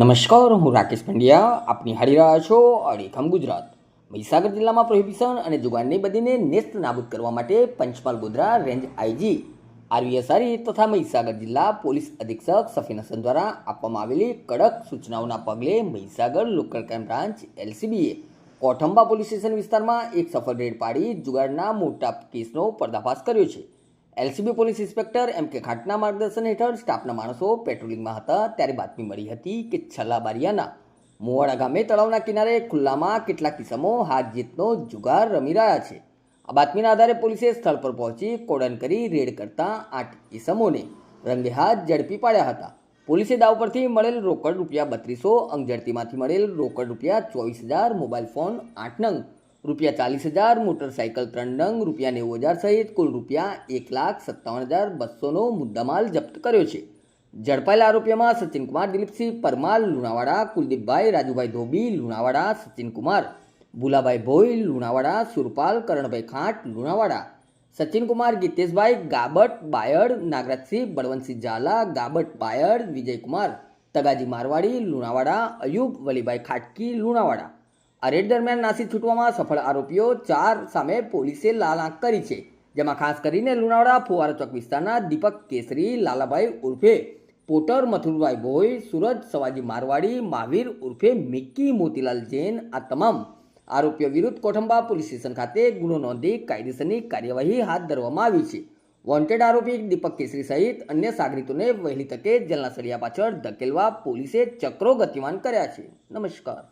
નમસ્કાર, હું રાકેશ પંડ્યા. આપની હાડી રહ્યા છો અડીખમ ગુજરાત. મહીસાગર જિલ્લામાં પ્રોહિબિશન અને જુગારની બદીને નેસ્ત નાબૂદ કરવા માટે પંચમહાલ ગોધરા રેન્જ આઈજી આરવીએસઆરઈ તથા મહીસાગર જિલ્લા પોલીસ અધિક્ષક સફીન હસન દ્વારા આપવામાં આવેલી કડક સૂચનાઓના પગલે મહીસાગર લોકલ ક્રાઇમ બ્રાન્ચ એલસીબીએ કોઠંબા પોલીસ સ્ટેશન વિસ્તારમાં એક સફળ રેડ પાડી જુગારના મોટા કેસનો પર્દાફાશ કર્યો છે. એલસીબી પોલીસ ઇન્સ્પેક્ટર એમ કે ખાટના માર્ગદર્શન હેઠળ સ્ટાફના માણસો પેટ્રોલિંગમાં હતા ત્યારે બાતમી મળી હતી કે છલ્લા બારિયાના મોવાડા ગામે તળાવના કિનારે ખુલ્લામાં કેટલાક કિસમો હાથ જીતનો જુગાર રમી રહ્યા છે. આ બાતમીના આધારે પોલીસે સ્થળ પર પહોંચી કોડન કરી રેડ કરતા આઠ કિસમોને રંગે હાથ ઝડપી પાડ્યા હતા. પોલીસે દાવ પરથી મળેલ રોકડ રૂપિયા બત્રીસો અંગઝડતીમાંથી મળેલ રોકડ રૂપિયા ચોવીસ હજાર, મોબાઈલ ફોન આઠ નંગ રૂપિયા ચાલીસ હજાર મોટરસાઇકલ ત્રણ નંગ રૂપિયા નેવું હજાર સહિત કુલ રૂપિયા એક લાખ સત્તાવન હજાર બસોનો મુદ્દામાલ જપ્ત કર્યો છે. ઝડપાયેલા આરોપીઓમાં સચિનકુમાર, દિલીપસિંહ પરમાર, લુણાવાડા, કુલદીપભાઈ, રાજુભાઈ ધોબી, લુણાવાડા, સચિનકુમાર, ભુલાભાઈ ભોઈ, લુણાવાડા, સુરપાલ, કરણભાઈ ખાંટ, લુણાવાડા. સચિનકુમાર, ગીતેશભાઈ, ગાબટ, બાયડ, નાગરાજસિંહ, બળવંતસિંહ ઝાલા, ગાબટ, બાયડ, વિજયકુમાર, તગાજી મારવાડી, લુણાવાડા, અયુબ, વલીભાઈ ખાટકી, લુણાવાડા. આ રેડ દરમિયાન નાસી છૂટવામાં સફળ આરોપીઓ ચાર સામે પોલીસે લાલ આંખ કરી છે, જેમાં ખાસ કરીને લુણાવાડા ફુવારા ચોક વિસ્તારના દીપક કેસરી, લાલાભાઈ ઉર્ફે, પોટર મથુરભાઈ ભોઈ, સુરજ સવાજી મારવાડી, મહાવીર ઉર્ફે મિક્કી મોતીલાલ જૈન આ તમામ આરોપીઓ વિરુદ્ધ કોઠંબા પોલીસ સ્ટેશન ખાતે ગુનો નોંધી કાયદેસરની કાર્યવાહી હાથ ધરવામાં આવી છે. વોન્ટેડ આરોપી દીપક કેસરી સહિત અન્ય સાગરીતોને વહેલી તકે જેલના સળિયા પાછળ ધકેલવા પોલીસે ચક્રો ગતિમાન કર્યા છે. નમસ્કાર.